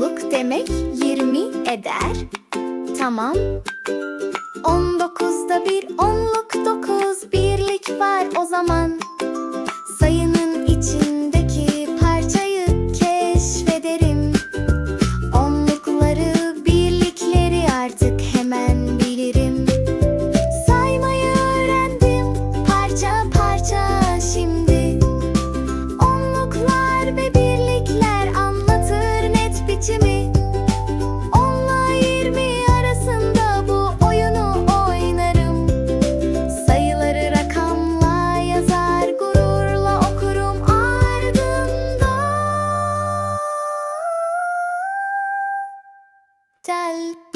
onluk demek yirmi eder. Tamam. On dokuzda bir onluk dokuz birlik var o zaman. Sayının içindeki parçayı keşfederim. Onlukları, birlikleri artık hemen bilirim. Saymayı öğrendim parça parça şimdi. Onluklar ve bir चल